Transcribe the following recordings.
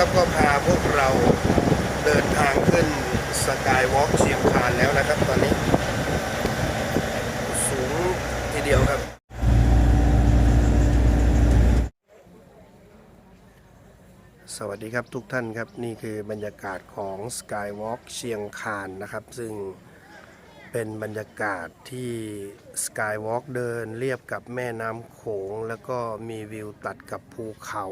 นะครับก็พาพวกเราเดินทางขึ้นสกายวอล์กเชียงคานแล้วนะครับ ตอนนี้ สูงทีเดียวครับ สวัสดีครับทุกท่านครับ นี่คือบรรยากาศของ Skywalk เชียงคานนะครับ ซึ่งเป็นบรรยากาศที่ Skywalk เดินเรียบกับแม่น้ำโขง แล้วก็มีวิวตัดกับภูเขา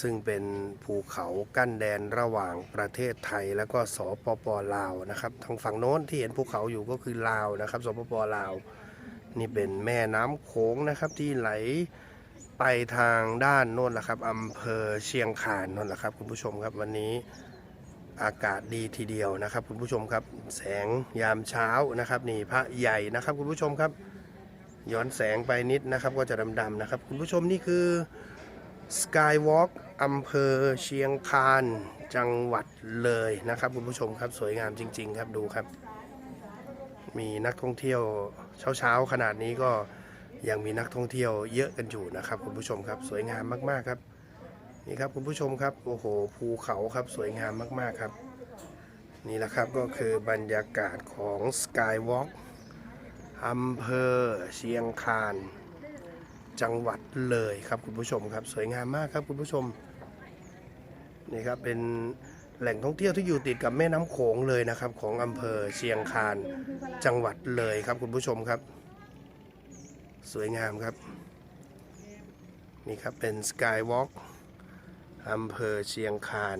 ซึ่งเป็นภูเขากั้นแดนระหว่างประเทศไทยแล้วก็สปปลาวนะครับทางฝั่งโน้นที่เห็นภูเขาอยู่ก็คือลาวนะครับสปปลาว นี่เป็นแม่น้ำโขงนะครับที่ไหลไปทางด้านโน้นแหละครับอำเภอเชียงคานโน้นแหละครับคุณผู้ชมครับวันนี้อากาศดีทีเดียวนะครับคุณผู้ชมครับแสงยามเช้านะครับนี่พระใหญ่นะครับคุณผู้ชมครับ ย้อนแสงไปนิดนะครับก็จะดำๆนะครับ คุณผู้ชมนี่คือ Skywalk อำเภอเชียงคานจังหวัดเลยนะครับคุณผู้ชมครับสวยงามจริง ๆ ครับดูครับ มีนักท่องเที่ยวเช้าๆขนาดนี้ก็ยังมีนักท่องเที่ยวเยอะกันอยู่นะครับคุณผู้ชมครับสวยงามมากๆครับ นี่ครับคุณผู้ชมครับโอ้โหภูเขาครับสวยงามมากๆครับ นี่แหละครับก็คือบรรยากาศของ Skywalk อำเภอเชียงคาน จังหวัดเลยครับคุณผู้ชมครับสวยงามมากครับคุณผู้ชมนี่ครับเป็นแหล่งท่องเที่ยวที่อยู่ติดกับแม่น้ำโขงเลยนะครับ ของอำเภอเชียงคานจังหวัดเลยครับคุณผู้ชมครับ สวยงามครับ นี่ครับเป็นสกายวอล์กอำเภอเชียงคาน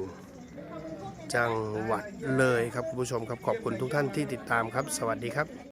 จังหวัดเลยครับคุณผู้ชมครับขอบคุณทุกท่านที่ติดตามครับ สวัสดีครับ